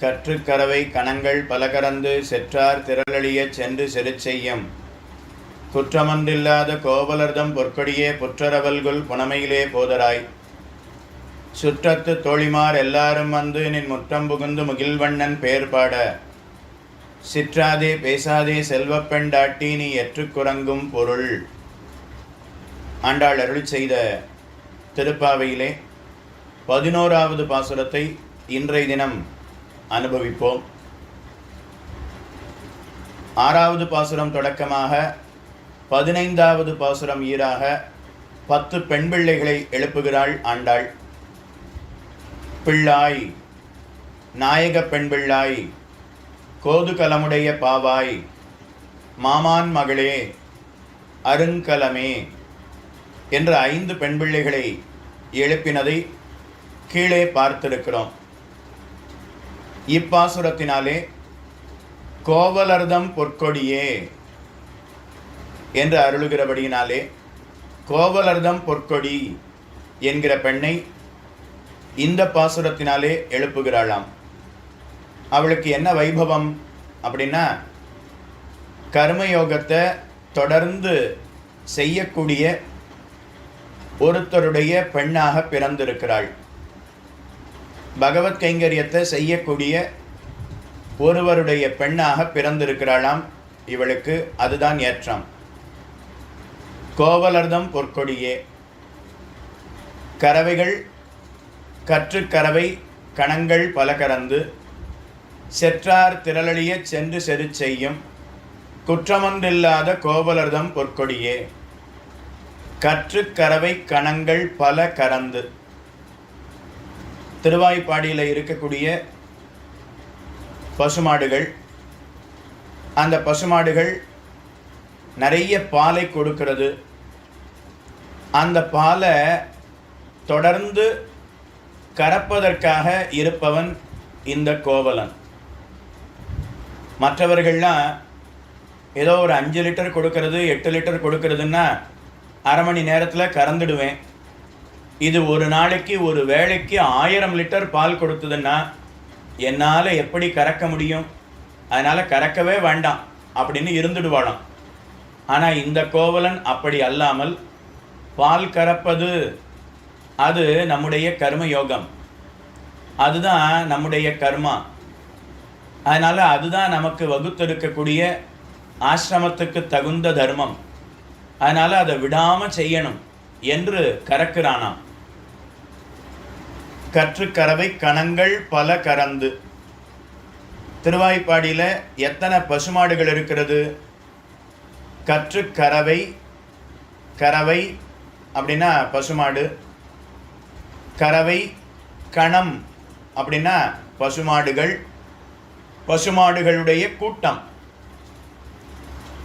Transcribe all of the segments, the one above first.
கற்றுக்கரவை கணங்கள் பலகரந்து செற்றார் திரளழியச் சென்று செருச்செய்யும். குற்றமன்றில்லாத கோவலர்தம் பொற்கொடியே புற்றரவல்குள் புனமையிலே போதராய். சுற்றத்து தோழிமார் எல்லாரும் வந்து நின் முற்றம் புகுந்து முகில்வண்ணன் பேர் பாட. சிற்றாதே பேசாதே செல்வப்பெண்டாட்டி நீ எற்றுக்குறங்கும் பொருள். ஆண்டாள் அருள் செய்த திருப்பாவையிலே பதினோராவது பாசுரத்தை இன்றைய தினம் அனுபவிப்போம். ஆறாவது பாசுரம் தொடக்கமாக பதினைந்தாவது பாசுரம் ஈராக பத்து பெண் பிள்ளைகளை எழுப்புகிறாள் ஆண்டாள். பிள்ளாய் நாயக பெண் பிள்ளாய் கோதுகலமுடைய பாவாய் மாமான் மகளே அருங்கலமே என்ற ஐந்து பெண் பிள்ளைகளை எழுப்பினதை கீழே பார்த்திருக்கிறோம். இப்பாசுரத்தினாலே கோவலர்தம் பொற்கொடியே என்று அருளுகிறபடியினாலே கோவலர்தம் பொற்கொடி என்கிற பெண்ணை இந்த பாசுரத்தினாலே எழுப்புகிறாளாம். அவளுக்கு என்ன வைபவம் அப்படின்னா கர்மயோகத்தை தொடர்ந்து செய்யக்கூடிய ஒருத்தருடைய பெண்ணாக பிறந்திருக்கிறாள். பகவத் கைங்கரியத்தை செய்யக்கூடிய ஒருவருடைய பெண்ணாக பிறந்திருக்கிறாளாம் இவளுக்கு அதுதான் ஏற்றம். கோவலர்தம் பொற்கொடியே. கறவைகள் கற்றுக்கறவை கணங்கள் பல கறந்து செற்றார் திரளழியச் சென்று செரு செய்யும் குற்றமொன்றில்லாத கோவலர்தம் பொற்கொடியே. கற்றுக்கறவை கணங்கள் பல கறந்து திருவாய்ப்பாடியில் இருக்கக்கூடிய பசுமாடுகள் அந்த பசுமாடுகள் நிறைய பாலை கொடுக்கிறது. அந்த பாலை தொடர்ந்து கறப்பதற்காக இருப்பவன் இந்த கோவலன். மற்றவர்கள்லாம் ஏதோ ஒரு அஞ்சு லிட்டர் கொடுக்கறது எட்டு லிட்டர் கொடுக்கறதுன்னா அரை மணி நேரத்தில் கறந்துடுவேன். இது ஒரு நாளைக்கு ஒரு வேளைக்கு ஆயிரம் லிட்டர் பால் கொடுத்ததுன்னா என்னால் எப்படி கறக்க முடியும்? அதனால் கறக்கவே வேண்டாம் அப்படின்னு இருந்துடுவாளாம். ஆனால் இந்த கோவலன் அப்படி அல்லாமல் பால் கறப்பது அது நம்முடைய கர்ம யோகம் அதுதான் நம்முடைய கர்மா. அதனால் அதுதான் நமக்கு வகுத்தெடுக்கக்கூடிய ஆசிரமத்துக்கு தகுந்த தர்மம். அதனால் அதை விடாமல் செய்யணும் என்று கறக்கிறானாம். கற்றுக்கறவை கணங்கள் பல கறந்து. திருவாய்ப்பாடியில் எத்தனை பசுமாடுகள் இருக்கிறது? கற்றுக்கறவை கறவை அப்படின்னா பசுமாடு. கறவை கணம் அப்படின்னா பசுமாடுகள். பசுமாடுகளுடைய கூட்டம்.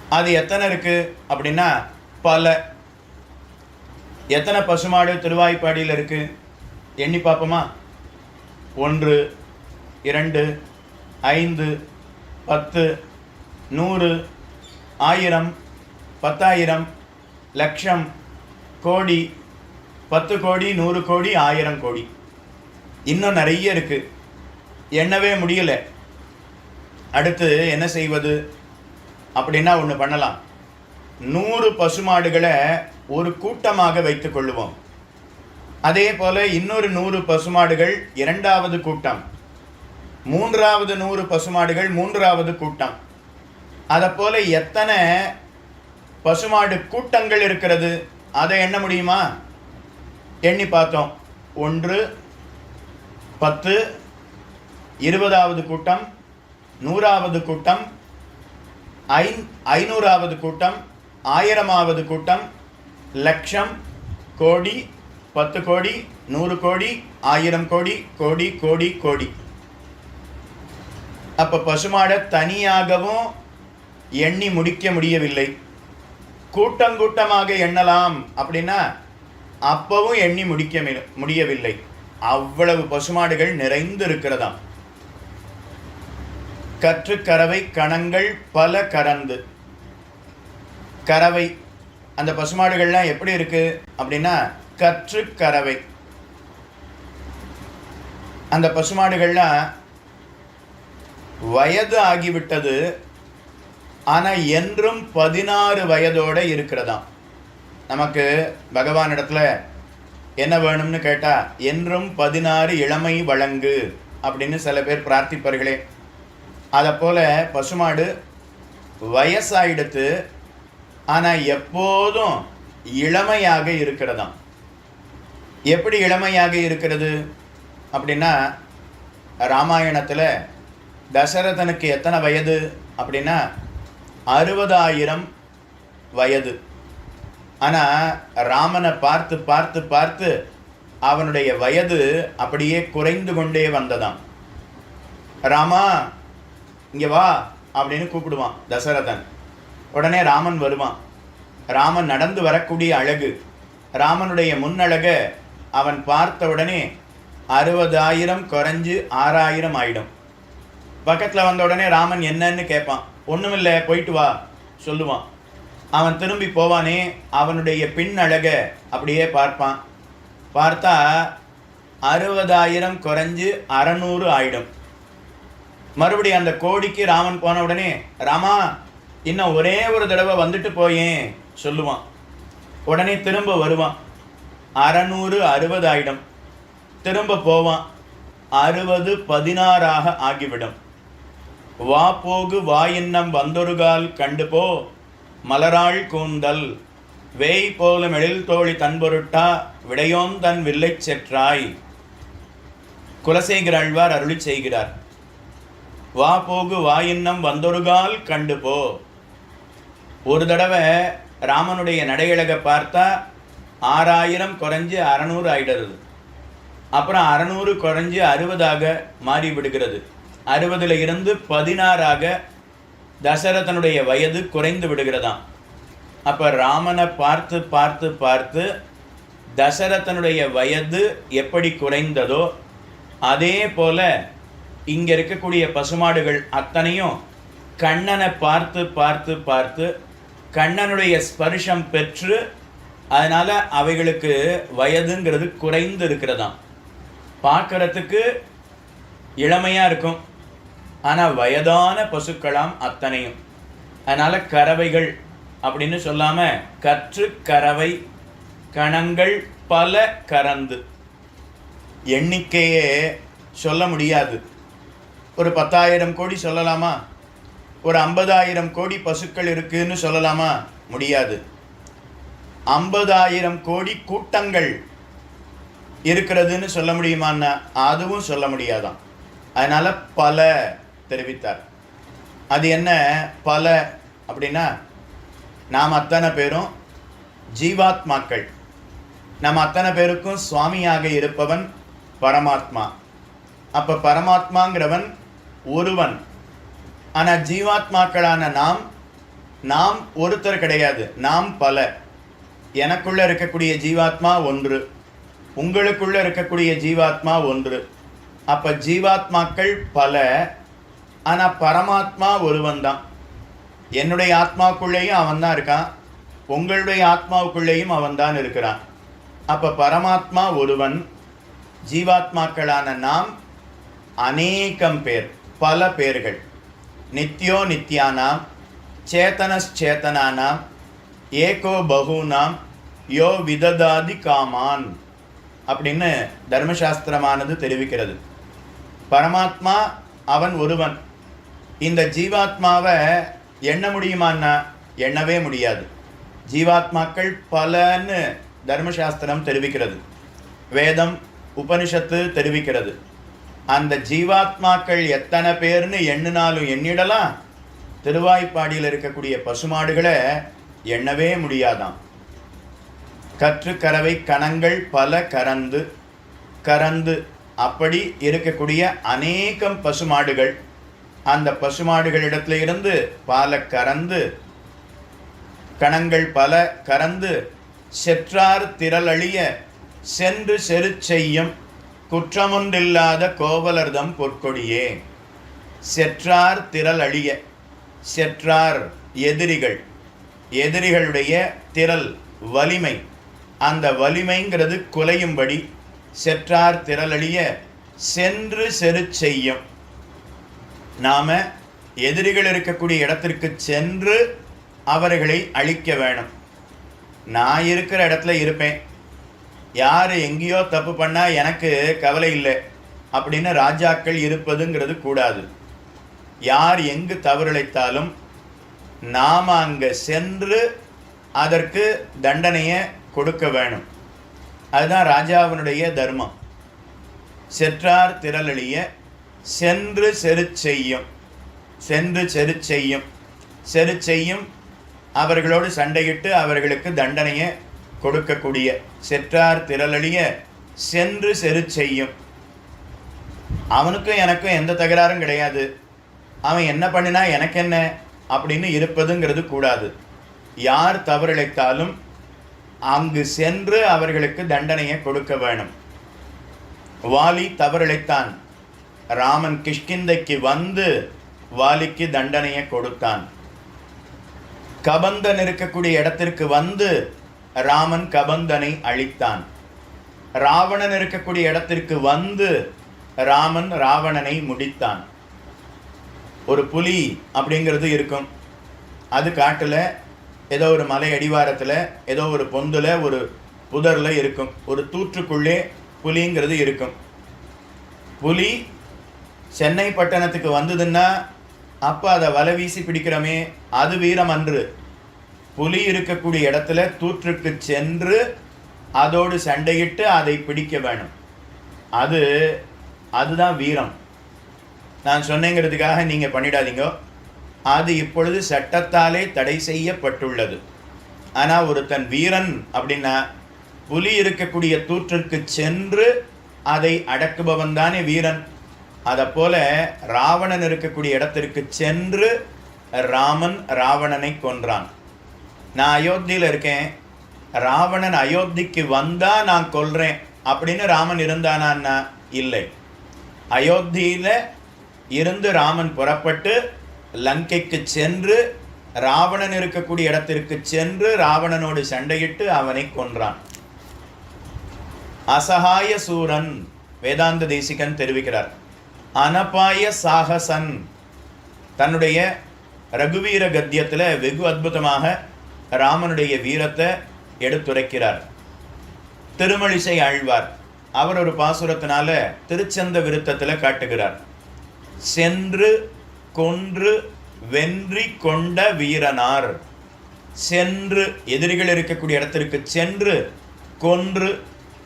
அது எத்தனை இருக்குது அப்படின்னா பல. எத்தனை பசுமாடு திருவாய்ப்பாடியில் இருக்குது எண்ணி பார்ப்போமா? ஒன்று இரண்டு ஐந்து பத்து நூறு ஆயிரம் பத்தாயிரம் லட்சம் கோடி பத்து கோடி நூறு கோடி ஆயிரம் கோடி. இன்னும் நிறைய இருக்குது எண்ணவே முடியலை. அடுத்து என்ன செய்வது? அப்படின்னா ஒன்று பண்ணலாம். நூறு பசுமாடுகளை ஒரு கூட்டமாக வைத்து கொள்ளுவோம். அதே போல இன்னொரு நூறு பசுமாடுகள் இரண்டாவது கூட்டம். மூன்றாவது நூறு பசுமாடுகள் மூன்றாவது கூட்டம். அதை போல எத்தனை பசுமாடு கூட்டங்கள் இருக்கிறது? அதை எண்ண முடியுமா? எண்ணி பார்த்தோம். ஒன்று பத்து இருபதாவது கூட்டம் நூறாவது கூட்டம் ஐ ஐநூறாவது கூட்டம் ஆயிரமாவது கூட்டம் லட்சம் கோடி பத்து கோடி நூறு கோடி ஆயிரம் கோடி கோடி கோடி கோடி. அப்போ பசுமாடை தனியாகவும் எண்ணி முடிக்க முடியவில்லை. கூட்டம் கூட்டமாக எண்ணலாம் அப்படின்னா அப்பவும் எண்ணி முடிக்க முடியவில்லை. அவ்வளவு பசுமாடுகள் நிறைந்து இருக்கிறதாம் கற்றுக்கறவை கணங்கள் பல கறந்து. கறவை அந்த பசுமாடுகள்லாம் எப்படி இருக்குது அப்படின்னா கற்றுக்கறவை. அந்த பசுமாடுகள்லாம் வயது ஆகிவிட்டது ஆனால் என்றும் பதினாறு வயதோடு இருக்கிறதாம். நமக்கு பகவானிடத்தில் என்ன வேணும்னு கேட்டால் என்றும் பதினாறு இளமை வழங்கு அப்படின்னு சில பேர் பிரார்த்திப்பார்களே. அதை போல் பசுமாடு வயசாயிடுத்து ஆனால் எப்போதும் இளமையாக இருக்கிறதாம். எப்படி இளமையாக இருக்கிறது? அப்படின்னா ராமாயணத்தில் தசரதனுக்கு எத்தனை வயது? அப்படின்னா அறுபதாயிரம் வயது. ஆனால் ராமனை பார்த்து பார்த்து பார்த்து அவனுடைய வயது அப்படியே குறைந்து கொண்டே வந்ததாம். ராமா இங்கே வா அப்படின்னு கூப்பிடுவான் தசரதன். உடனே ராமன் வருவான். ராமன் நடந்து வரக்கூடிய அழகு ராமனுடைய முன்னழகை அவன் பார்த்த உடனே அறுபதாயிரம் குறைஞ்சு ஆறாயிரம் ஆயிடும். பக்கத்தில் வந்த உடனே ராமன் என்னன்னு கேட்பான். ஒன்றுமில்லை போயிட்டு வா சொல்லுவான். அவன் திரும்பி போவானே அவனுடைய பின் அழக அப்படியே பார்ப்பான். பார்த்தா அறுபதாயிரம் குறைஞ்சு அறநூறு ஆயிடும். மறுபடியும் அந்த கோடிக்கு ராமன் போன உடனே ராமா இன்னும் ஒரே ஒரு தடவை வந்துட்டு போயேன் சொல்லுவான். உடனே திரும்ப வருவான். அறநூறு அறுபதாயிடம். திரும்ப போவான். அறுபது பதினாறாக ஆகிவிடும். வா போகு வாயின்னம் வந்தொருகால் கண்டு போ. மலராள் கூந்தல் வேய் போல மெழில் தோழி தன்பொருட்டா விடையோம் தன் வில்லைச் செற்றாய். குலசேகர் ஆழ்வார் அருளி செய்கிறார். வா போகு வாயின்னம் வந்தொருகால் கண்டு போ. ஒரு தடவை ராமனுடைய நடையழக பார்த்தா ஆறாயிரம் குறைஞ்சு அறநூறு ஆயிடுறது. அப்புறம் அறநூறு குறைஞ்சி அறுபதாக மாறி விடுகிறது. அறுபதுல இருந்து பதினாறாக தசரதனுடைய வயது குறைந்து விடுகிறதாம். அப்போ ராமனை பார்த்து பார்த்து பார்த்து தசரதனுடைய வயது எப்படி குறைந்ததோ அதே போல் இங்கே இருக்கக்கூடிய பசுமாடுகள் அத்தனையும் கண்ணனை பார்த்து பார்த்து பார்த்து கண்ணனுடைய ஸ்பர்ஷம் பெற்று அதனால் அவைகளுக்கு வயதுங்கிறது குறைந்து இருக்கிறதாம். பார்க்கறதுக்கு இளமையாக இருக்கும். ஆனால் வயதான பசுக்களாம் அத்தனையும். அதனால் கறவைகள் அப்படின்னு சொல்லாமல் கற்று கறவை கணங்கள் பல கறந்து. எண்ணிக்கையே சொல்ல முடியாது. ஒரு பத்தாயிரம் கோடி சொல்லலாமா? ஒரு ஐம்பதாயிரம் கோடி பசுக்கள் இருக்குதுன்னு சொல்லலாமா? முடியாது. ஐம்பதாயிரம் கோடி கூட்டங்கள் இருக்கிறதுன்னு சொல்ல முடியுமான்னா அதுவும் சொல்ல முடியாதான். அதனால் பல தெரிவித்தார். அது என்ன? பல அப்படின்னா நாம் அத்தனை பேரும் ஜீவாத்மாக்கள். நம்ம அத்தனை பேருக்கும் சுவாமியாக இருப்பவன் பரமாத்மா. அப்போ பரமாத்மாங்கிறவன் ஒருவன். ஆனால் ஜீவாத்மாக்களான நாம் நாம் ஒருத்தர் கிடையாது. நாம் பல. எனக்குள்ள இருக்கக்கூடிய ஜீவாத்மா ஒன்று. உங்களுக்குள்ள இருக்கக்கூடிய ஜீவாத்மா ஒன்று. அப்போ ஜீவாத்மாக்கள் பல ஆனால் பரமாத்மா ஒருவன் தான். என்னுடைய ஆத்மாவுக்குள்ளேயும் அவன் தான் இருக்கான். உங்களுடைய ஆத்மாவுக்குள்ளேயும் அவன் தான் இருக்கிறான். அப்போ பரமாத்மா ஒருவன் ஜீவாத்மாக்களான நாம் அநேகம் பேர் பல பேர்கள். நித்யோ நித்யானாம் சேத்தனச்சேதனானாம் ஏகோ பகுனாம் யோ விததாதி காமான் அப்படின்னு தர்மசாஸ்திரமானது தெரிவிக்கிறது. பரமாத்மா அவன் ஒருவன். இந்த ஜீவாத்மாவை எண்ண முடியுமான்னா எண்ணவே முடியாது. ஜீவாத்மாக்கள் பலன்னு தர்மசாஸ்திரம் தெரிவிக்கிறது. வேதம் உபனிஷத்து தெரிவிக்கிறது. அந்த ஜீவாத்மாக்கள் எத்தனை பேர்னு எண்ணினாலும் எண்ணிடலாம். திருவாய்ப்பாடியில் இருக்கக்கூடிய பசுமாடுகளை எண்ணவே முடியாதாம். கற்று கணங்கள் பல கறந்து கறந்து அப்படி இருக்கக்கூடிய அநேகம் பசுமாடுகள் அந்த பசுமாடுகளிடத்துல இருந்து பாலை கறந்து கணங்கள் பல கறந்து செற்றார் திரளழிய சென்று செரு செய்யும் குற்றமொன்றில்லாத கோவலர்தம் பொற்கொடியே. செற்றார் திரள் அழிய செற்றார் எதிரிகள் எதிரிகளுடைய திரள் வலிமை. அந்த வலிமைங்கிறது குலையும்படி செற்றார் திரளழிய சென்று செரு செய்யும். நாம் எதிரிகள் இருக்கக்கூடிய இடத்திற்கு சென்று அவர்களை அழிக்க வேணும். நான் இருக்கிற இடத்துல இருப்பேன். யார் எங்கேயோ தப்பு பண்ணால் எனக்கு கவலை இல்லை அப்படின்னு ராஜாக்கள் இருப்பதுங்கிறது கூடாது. யார் எங்கு தவறிழைத்தாலும் நாம் அங்கே சென்று அதற்கு தண்டனையை கொடுக்க வேணும். அதுதான் ராஜாவினுடைய தர்மம். செற்றார் திரளழிய சென்று செரு செய்யும். சென்று செரு செய்யும். செரு செய்யும். அவர்களோடு சண்டையிட்டு அவர்களுக்கு தண்டனையை கொடுக்கக்கூடிய செற்றார் திரளழிய சென்று செரு செய்யும். அவனுக்கும் எனக்கும் எந்த தகராறும் கிடையாது. அவன் என்ன பண்ணினா எனக்கு என்ன அப்படின்னு இருப்பதுங்கிறது கூடாது. யார் தவறிழைத்தாலும் அங்கு சென்று அவர்களுக்கு தண்டனையை கொடுக்க வேணும். வாலி தவறிழைத்தான். ராமன் கிஷ்கிந்தைக்கு வந்து வாலிக்கு தண்டனையை கொடுத்தான். கபந்தன் இருக்கக்கூடிய இடத்திற்கு வந்து ராமன் கபந்தனை அழித்தான். ராவணன் இருக்கக்கூடிய இடத்திற்கு வந்து ராமன் ராவணனை முடித்தான். ஒரு புலி அப்படிங்கிறது இருக்கும். அது காட்டில் ஏதோ ஒரு மலை அடிவாரத்தில் ஏதோ ஒரு பொந்தில் ஒரு புதரில் இருக்கும். ஒரு தூற்றுக்குள்ளே புலிங்கிறது இருக்கும். புலி சென்னை பட்டணத்துக்கு வந்ததுன்னா அப்போ அதை வலை வீசி பிடிக்கிறோமே அது வீரம் அன்று. புலி இருக்கக்கூடிய இடத்துல தூற்றுக்கு சென்று அதோடு சண்டையிட்டு அதை பிடிக்க வேணும். அது அதுதான் வீரம். நான் சொன்னேங்கிறதுக்காக நீங்கள் பண்ணிடாதீங்க. அது இப்பொழுது சட்டத்தாலே தடை செய்யப்பட்டுள்ளது. ஆனால் ஒருத்தன் வீரன் அப்படின்னா புலி இருக்கக்கூடிய தூற்றிற்கு சென்று அதை அடக்குபவன் தானே வீரன். அதை போல ராவணன் இருக்கக்கூடிய இடத்திற்கு சென்று ராமன் ராவணனை கொன்றான். நான் அயோத்தியில் இருக்கேன். ராவணன் அயோத்திக்கு வந்தால் நான் கொல்றேன் அப்படின்னு ராமன் இருந்தானான்னா? இல்லை. அயோத்தியில் இருந்து ராமன் புறப்பட்டு லங்கைக்கு சென்று ராவணன் இருக்கக்கூடிய இடத்திற்கு சென்று ராவணனோடு சண்டையிட்டு அவனை கொன்றான். அசகாய சூரன் வேதாந்த தேசிகன் தெரிவிக்கிறார். அனபாய சாகசன். தன்னுடைய ரகுவீர கத்தியத்தில் வெகு அற்புதமாக ராமனுடைய வீரத்தை எடுத்துரைக்கிறார். திருமழிசை ஆழ்வார். அவர் ஒரு பாசுரத்தினால திருச்சந்த விருத்தத்தில் காட்டுகிறார். சென்று கொன்று வென்றி கொண்ட வீரனார். சென்று எதிரிகள் இருக்கக்கூடிய இடத்திற்கு சென்று கொன்று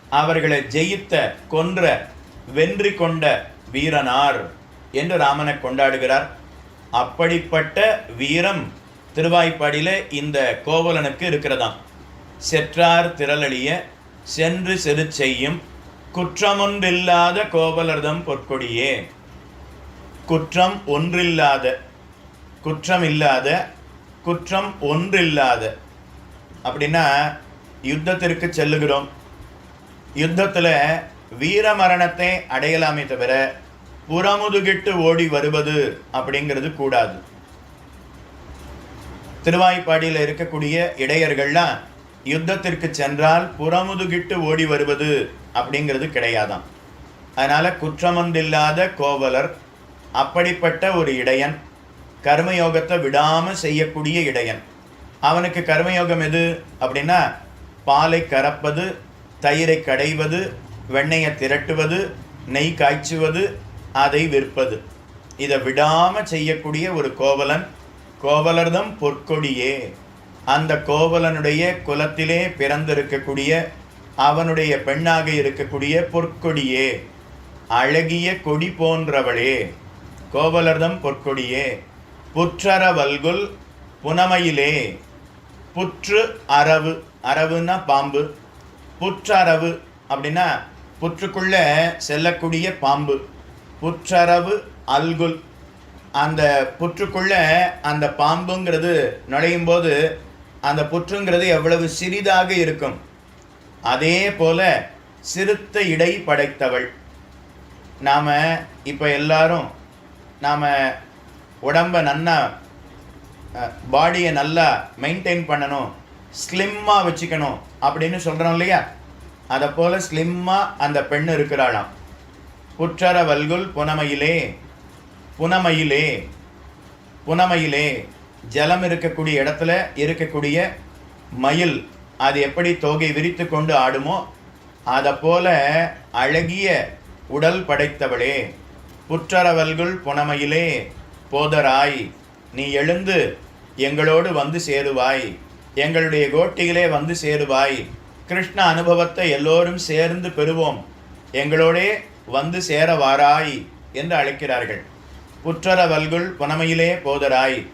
அவர்களை ஜெயித்த கொன்ற வென்றி கொண்ட வீரனார் என்று ராமனை கொண்டாடுகிறார். அப்படிப்பட்ட வீரம் திருவாய்ப்பாடியில் இந்த கோவலனுக்கு இருக்கிறதாம். செற்றார் திரளழிய சென்று செரு செய்யும் குற்றமொன்றில்லாத கோவலர்தம் பொற்கொடியே. குற்றம் ஒன்றில்லாத குற்றம் இல்லாத குற்றம் ஒன்றில்லாத. அப்படின்னா யுத்தத்திற்கு செல்லுகிறோம். யுத்தத்தில் வீரமரணத்தை அடையலாமே தவிர புறமுதுகிட்டு ஓடி வருவது அப்படிங்கிறது கூடாது. திருவாய்ப்பாடியில் இருக்கக்கூடிய இடையர்கள்லாம் யுத்தத்திற்கு சென்றால் புறமுதுகிட்டு ஓடி வருவது அப்படிங்கிறது கிடையாதாம். அதனால் குற்றமொன்றில்லாத கோவலர் அப்படிப்பட்ட ஒரு இடையன் கர்மயோகத்தை விடாமல் செய்யக்கூடிய இடையன். அவனுக்கு கர்மயோகம் எது அப்படின்னா பாலை கறப்பது தயிரை கடைவது வெண்ணெயை திரட்டுவது நெய் காய்ச்சுவது அதை விற்பது. இதை விடாமல் செய்யக்கூடிய ஒரு கோவலன் கோவலர்தம் பொற்கொடியே. அந்த கோவலனுடைய குலத்திலே பிறந்திருக்கக்கூடிய அவனுடைய பெண்ணாக இருக்கக்கூடிய பொற்கொடியே. அழகிய கொடி போன்றவளே. கோவலர்தம் பொற்கொடியே புற்றற வல்குல் புனமையிலே. புற்று அரவு அரவுன்னா பாம்பு. புற்றரவு அப்படின்னா புற்றுக்குள்ளே செல்லக்கூடிய பாம்பு. புற்றரவு அல்குல். அந்த புற்றுக்குள்ளே அந்த பாம்புங்கிறது நுழையும் போது அந்த புற்றுங்கிறது எவ்வளவு சிறிதாக இருக்கும்? அதே போல சிறுத்த இடை படைத்தவள். நாம் இப்போ எல்லாரும் நாம் உடம்பை நல்லா பாடியை நல்லா மெயின்டைன் பண்ணணும். ஸ்லிம்மாக வச்சுக்கணும் அப்படின்னு சொல்கிறோம் இல்லையா? அதை போல் ஸ்லிம்மாக அந்த பெண் இருக்கிறாளாம். புற்றர வல்குல் புனமையிலே புனமையிலே புனமையிலே ஜலம் இருக்கக்கூடிய இடத்துல இருக்கக்கூடிய மயில் அது எப்படி தோகை விரித்து கொண்டு ஆடுமோ அதை போல அழகிய உடல் படைத்தவளே. புற்றளவல்குள் புனமையிலே போதராய் நீ எழுந்து எங்களோடு வந்து சேருவாய். எங்களுடைய கோட்டிகளே வந்து சேருவாய். கிருஷ்ண அனுபவத்தை எல்லோரும் சேர்ந்து பெறுவோம். எங்களோடே வந்து சேரவாராய் என்று அழைக்கிறார்கள். புற்றரவல்குள் புனமையிலே போதராய்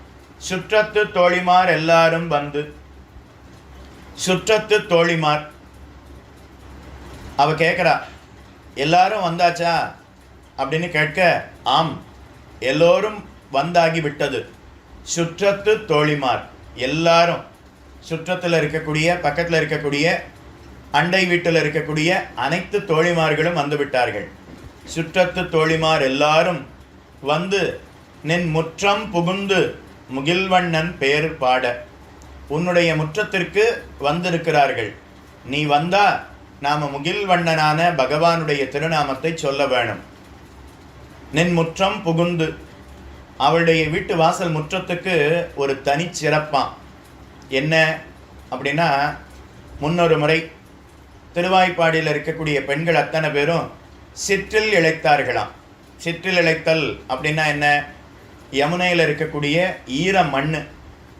சுற்றத்து தோழிமார் எல்லாரும் வந்து சுற்றத்து தோழிமார். அவ கேட்குறா எல்லாரும் வந்தாச்சா? அப்படின்னு கேட்க ஆம் எல்லோரும் வந்தாகி விட்டது. சுற்றத்து தோழிமார் எல்லாரும் சுற்றத்தில் இருக்கக்கூடிய பக்கத்தில் இருக்கக்கூடிய அண்டை வீட்டில் இருக்கக்கூடிய அனைத்து தோழிமார்களும் வந்து விட்டார்கள். சுற்றத்து தோழிமார் எல்லாரும் வந்து நின் முற்றம் புகுந்து முகில்வண்ணன் பேர் பாட. உன்னுடைய முற்றத்திற்கு வந்திருக்கிறார்கள். நீ வந்தா நாம் முகில்வண்ணனான பகவானுடைய திருநாமத்தை சொல்ல வேணும். நின் முற்றம் புகுந்து. அவளுடைய வீட்டு வாசல் முற்றத்துக்கு ஒரு தனி என்ன? அப்படின்னா முன்னொரு முறை திருவாய்ப்பாடியில் இருக்கக்கூடிய பெண்கள் அத்தனை பேரும் சிற்றில் இழைத்தார்களாம். சிற்றில் இழைத்தல் அப்படின்னா என்ன? யமுனையில் இருக்கக்கூடிய ஈர மண்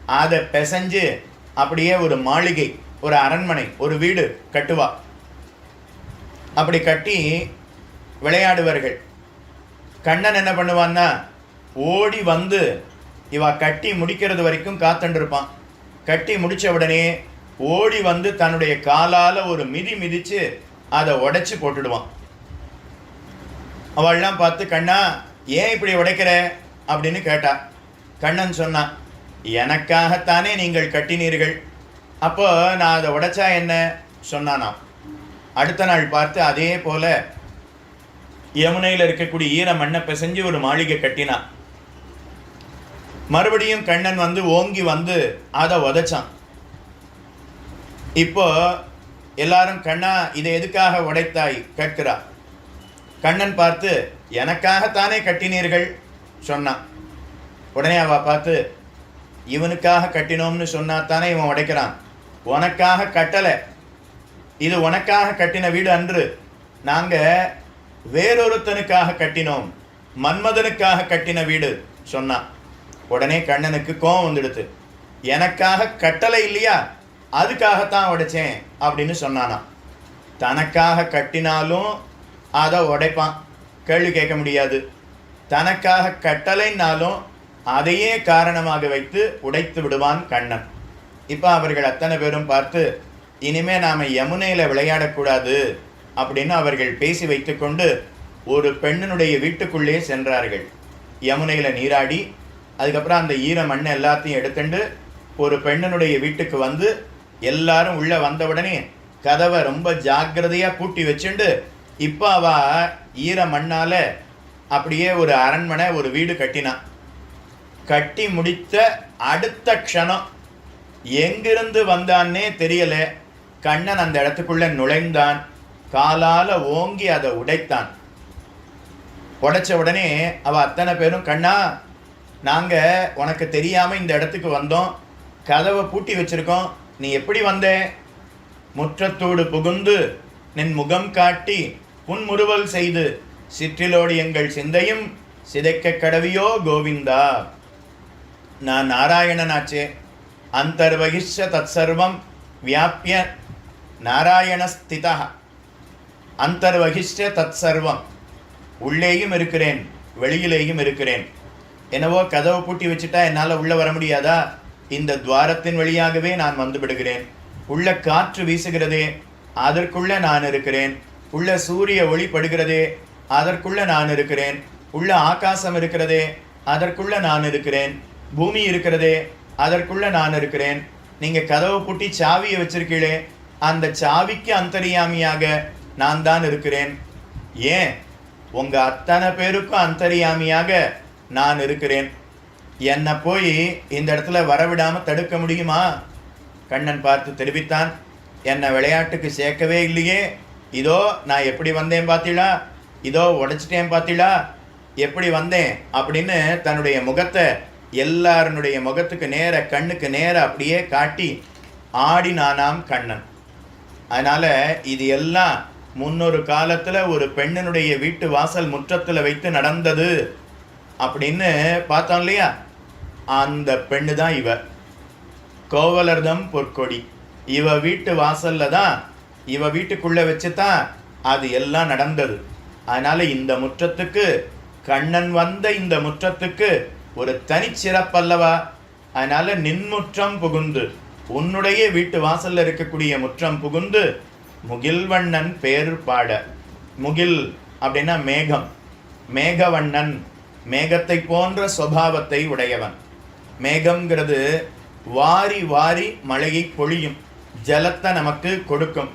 அதை பிசைஞ்சு அப்படியே ஒரு மாளிகை ஒரு அரண்மனை ஒரு வீடு கட்டுவா. அப்படி கட்டி விளையாடுவார்கள். கண்ணன் என்ன பண்ணுவான்னா ஓடி வந்து இவா கட்டி முடிக்கிறது வரைக்கும் காத்துருப்பான் கட்டி முடித்த உடனே ஓடி வந்து தன்னுடைய காலால் ஒரு மிதி மிதிச்சு அதை உடச்சி போட்டுடுவான். அவள்லாம் பார்த்து கண்ணா ஏன் இப்படி உடைக்கிற? அப்படின்னு கேட்டா. கண்ணன் சொன்னான் எனக்காகத்தானே நீங்கள் கட்டினீர்கள். அப்போ நான் அதை உடைச்சா என்ன? சொன்னானாம். அடுத்த நாள் பார்த்து அதே போல் யமுனையில் இருக்கக்கூடிய ஈர மண்ணை பிசைஞ்சு ஒரு மாளிகை கட்டினான் மறுபடியும் கண்ணன் வந்து ஓங்கி வந்து அதை உதைச்சான். இப்போ எல்லாரும் கண்ணா இதை எதுக்காக உடைத்தாய்? கேட்கிறா. கண்ணன் பார்த்து எனக்காகத்தானே கட்டினீர்கள்? சொன்னான். உடனே அவ பார்த்து இவனுக்காக கட்டினோம்னு சொன்னா தானே இவன் உடைக்கிறான். உனக்காக கட்டலை. இது உனக்காக கட்டின வீடு அன்று. நாங்கள் வேறொருத்தனுக்காக கட்டினோம். மன்மதனுக்காக கட்டின வீடு சொன்னான் உடனே கண்ணனுக்கு கோவம் வந்துடுது. எனக்காக கட்டளை இல்லையா? அதுக்காகத்தான் உடைச்சேன் அப்படின்னு சொன்னானாம் தனக்காக கட்டினாலும் அதை உடைப்பான். கேள்வி கேட்க முடியாது. தனக்காக கட்டளைன்னாலும் அதையே காரணமாக வைத்து உடைத்து விடுவான் கண்ணன். இப்போ அவர்கள் அத்தனை பேரும் பார்த்து இனிமே நாம் யமுனையில் விளையாடக்கூடாது. அப்படின்னு அவர்கள் பேசி வைத்துக்கொண்டு ஒரு பெண்ணினுடைய வீட்டுக்குள்ளே சென்றார்கள். யமுனையில் நீராடி அதுக்கப்புறம் அந்த ஈர மண்ணை எல்லாத்தையும் எடுத்துண்டு ஒரு பெண்ணினுடைய வீட்டுக்கு வந்து எல்லாரும் உள்ளே வந்த உடனே கதவை ரொம்ப ஜாக்கிரதையாக பூட்டி வச்சுண்டு இப்போ அவ ஈர மண்ணால் அப்படியே ஒரு அரண்மனை ஒரு வீடு கட்டினான் கட்டி முடித்த அடுத்த க்ஷணம் எங்கிருந்து வந்தான்னே தெரியலை. கண்ணன் அந்த இடத்துக்குள்ளே நுழைந்தான். காலால் ஓங்கி அதை உடைத்தான். உடைச்ச உடனே அவள் அத்தனை பேரும் கண்ணா நாங்கள் உனக்கு தெரியாமல் இந்த இடத்துக்கு வந்தோம். கதவை பூட்டி வச்சிருக்கோம். நீ எப்படி வந்த? முற்றத்தோடு புகுந்து நின் முகம் காட்டி புன்முறுவல் செய்து சிற்றிலோடு எங்கள் சிந்தையும் சிதைக்க கடவியோ கோவிந்தா? நான் நாராயணனாச்சே. அந்தர்வகிஷ தற்சர்வம் வியாபிய நாராயணஸ்திதா அந்தர்வகிஷ்ட தற்சர்வம் உள்ளேயும் இருக்கிறேன் வெளியிலேயும் இருக்கிறேன். என்னவோ கதவை பூட்டி வச்சுட்டா என்னால் உள்ளே வர முடியாதா? இந்த துவாரத்தின் வழியாகவே நான் வந்து விடுகிறேன். உள்ள காற்று வீசுகிறதே அதற்குள்ளே நான் இருக்கிறேன். உள்ள சூரிய ஒளி படுகிறதே அதற்குள்ளே நான் இருக்கிறேன். உள்ள ஆகாசம் இருக்கிறதே அதற்குள்ளே நான் இருக்கிறேன். பூமி இருக்கிறதே அதற்குள்ளே நான் இருக்கிறேன். நீங்கள் கதவை பூட்டி சாவியை வச்சிருக்கீங்களே அந்த சாவிக்கு அந்தரியாமியாக நான் தான் இருக்கிறேன். ஏன்? உங்கள் அத்தனை பேருக்கும் அந்தரியாமியாக நான் இருக்கிறேன். என்னை போய் இந்த இடத்துல வரவிடாமல் தடுக்க முடியுமா? கண்ணன் பார்த்து தெரிவித்தான். என்னை விளையாட்டுக்கு சேர்க்கவே இல்லையே. இதோ நான் எப்படி வந்தேன் பார்த்தீங்களா இதோ உடைச்சிட்டேன் பார்த்தீங்களா எப்படி வந்தேன்? அப்படின்னு தன்னுடைய முகத்தை எல்லாருனுடைய முகத்துக்கு நேர கண்ணுக்கு நேர அப்படியே காட்டி ஆடினானாம் கண்ணன். அதனால் இது எல்லாம் முன்னொரு காலத்தில் ஒரு பெண்ணினுடைய வீட்டு வாசல் முற்றத்தில் வைத்து நடந்தது அப்படின்னு பார்த்தோம் இல்லையா? அந்த பெண்ணு தான் இவ. கோவலர்தம் பொற்கொடி. இவ வீட்டு வாசலில் தான் இவ வீட்டுக்குள்ளே வச்சு தான் அது எல்லாம் நடந்தது. அதனால் இந்த முற்றத்துக்கு கண்ணன் வந்த இந்த முற்றத்துக்கு ஒரு தனிச்சிறப்பல்லவா அதனால் நின்முற்றம் புகுந்து உன்னுடைய வீட்டு வாசலில் இருக்கக்கூடிய முற்றம் புகுந்து முகில்வண்ணன் பேர் பாட முகில் அப்படின்னா மேகம். மேகவண்ணன் மேகத்தை போன்ற சுவாவத்தை உடையவன். மேகம்ங்கிறது வாரி வாரி மழையை பொழியும் ஜலத்தை நமக்கு கொடுக்கும்.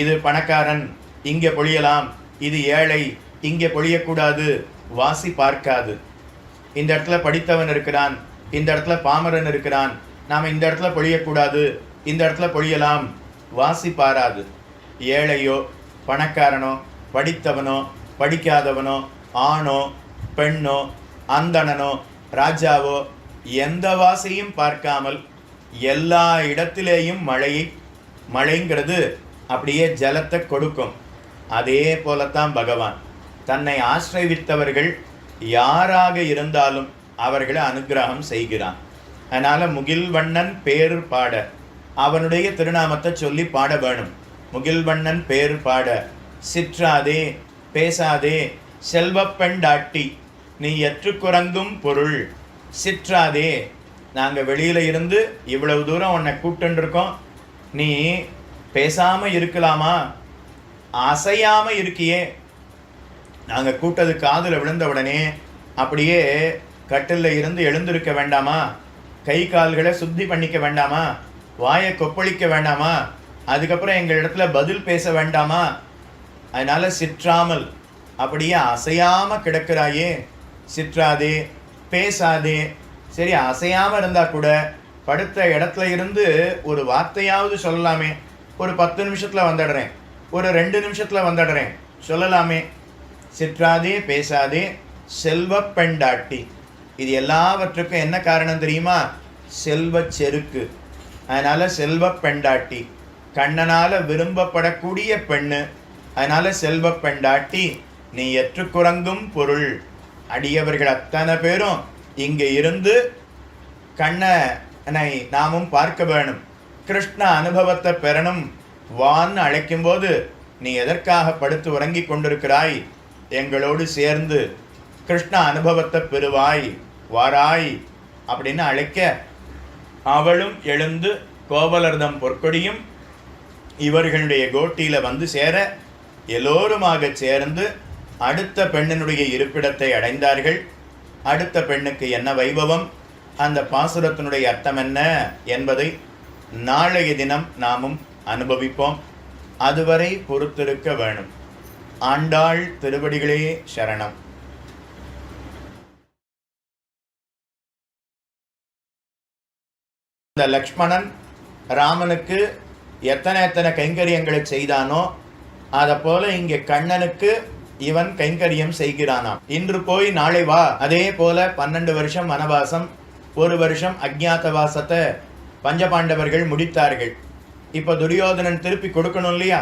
இது பணக்காரன் இங்கே பொழியலாம். இது ஏழை இங்கே பொழியக்கூடாது. வாசி பார்க்காது. இந்த இடத்துல படித்தவன் இருக்கிறான் இந்த இடத்துல பாமரன் இருக்கிறான். நாம் இந்த இடத்துல பொழியக்கூடாது இந்த இடத்துல பொழியலாம். வாசி பாராது. ஏழையோ பணக்காரனோ படித்தவனோ படிக்காதவனோ ஆணோ பெண்ணோ அந்தணனோ ராஜாவோ எந்த வாசையும் பார்க்காமல் எல்லா இடத்திலேயும் மழையை மழைங்கிறது அப்படியே ஜலத்தை கொடுக்கும். அதே போலத்தான் பகவான். தன்னை ஆசிரயித்தவர்கள் யாராக இருந்தாலும் அவர்களை அனுக்கிரகம் செய்கிறான். அதனால் முகில்வண்ணன் பேர் பாட அவனுடைய திருநாமத்தை சொல்லி பாட வேணும். முகில்வண்ணன் பேர் பாட சிற்றாதே பேசாதே செல்வப்பெண்டாட்டி நீ எற்றுக்குறங்கும் பொருள் சிற்றாதே. நாங்கள் வெளியில் இருந்து இவ்வளவு தூரம் உன்னை கூப்பிட்டுருக்கோம் நீ பேசாமல் இருக்கலாமா? அசையாம இருக்கியே. நாங்கள் கூட்டது காதில் விழுந்த உடனே அப்படியே கட்டிலில் இருந்து எழுந்திருக்க வேண்டாமா? கை கால்களை சுத்தி பண்ணிக்க வேண்டாமா? வாயை கொப்பளிக்க வேண்டாமா? அதுக்கப்புறம் எங்கள் இடத்துல பதில் பேச வேண்டாமா? அதனால் சிற்றாமல் அப்படியே அசையாமல் கிடக்கிறாயே. சிற்றாதே பேசாதே. சரி அசையாமல் இருந்தால் கூட படுத்த இடத்துல இருந்து ஒரு வார்த்தையாவது சொல்லலாமே. ஒரு பத்து நிமிஷத்தில் வந்துடுறேன். ஒரு ரெண்டு நிமிஷத்தில் வந்துடுறேன். சொல்லலாமே. சிற்றாதே பேசாதே. செல்வ பெண்டாட்டி. இது எல்லாவற்றுக்கும் என்ன காரணம் தெரியுமா? செல்வச் செருக்கு. அதனால் செல்வ பெண்டாட்டி. கண்ணனால் விரும்பப்படக்கூடிய பெண்ணு. அதனால் செல்வ பெண்டாட்டி நீ எற்றுக்குறங்கும் பொருள். அடியவர்கள் அத்தனை பேரும் இங்கே இருந்து கண்ணனை நாமும் பார்க்க வேணும். கிருஷ்ண அனுபவத்தை பெறணும். வான்னு அழைக்கும்போது நீ எதற்காக படுத்து உறங்கி கொண்டிருக்கிறாய்? எங்களோடு சேர்ந்து கிருஷ்ண அனுபவத்தை பெறுவாய் வாராய் அப்படின்னு அழைக்க அவளும் எழுந்து கோவலர்தம் பொற்கொடியும் இவர்களுடைய கோட்டியில் வந்து சேர எல்லோருமாக சேர்ந்து அடுத்த பெண்ணினுடைய இருப்பிடத்தை அடைந்தார்கள். அடுத்த பெண்ணுக்கு என்ன வைபவம்? அந்த பாசுரத்தினுடைய அர்த்தம் என்ன என்பதை நாளைய தினம் நாமும் அனுபவிப்போம். அதுவரை பொறுத்திருக்க வேணும். ஆண்டாள் திருவடிகளே சரணம். இந்த லக்ஷ்மணன் ராமனுக்கு எத்தனை எத்தனை கைங்கரியங்களை செய்தானோ அதை போல இங்கே கண்ணனுக்கு இவன் கைங்கரியம் செய்கிறானாம். இன்று போய் நாளை வா. அதே போல பன்னெண்டு வருஷம் வனவாசம் ஒரு வருஷம் அஜ்ஞாதவாசத்தை பஞ்சபாண்டவர்கள் முடித்தார்கள். இப்போ துரியோதனன் திருப்பி கொடுக்கணும் இல்லையா?